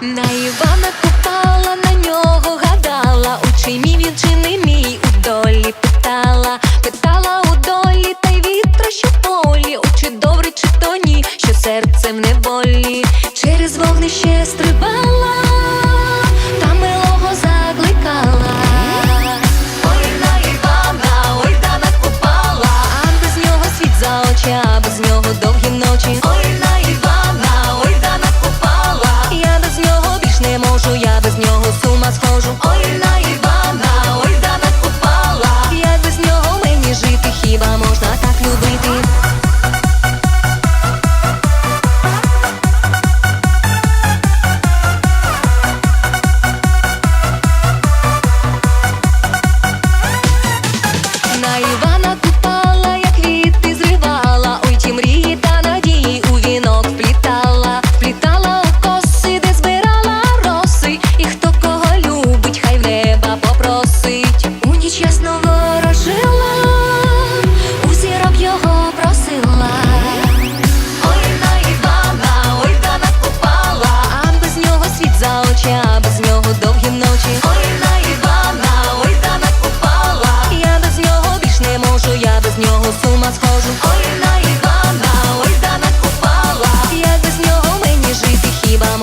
На Івана купала, на нього гадала, у чий мій він чи не мій у долі питала, питала у долі, та й вітра, що полі, у чи добре, чи то ні, що серцем неволі, через вогнище стрибала.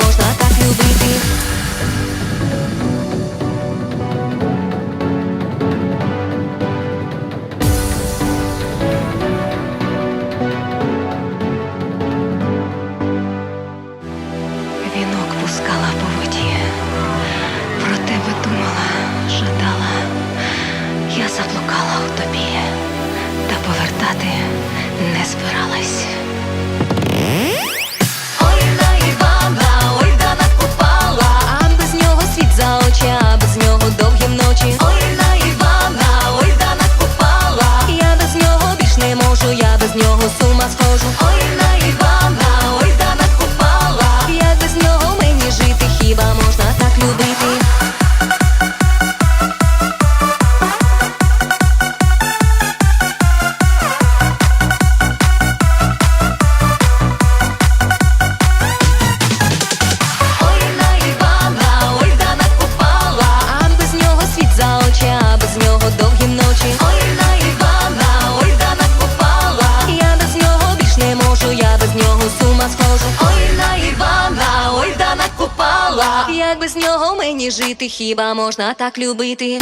можна так любити. Вінок пускала по воді, про тебе думала, жадала, я заблукала у тобі, та повертати не збиралась. Як без нього мені жити? Хіба можна так любити?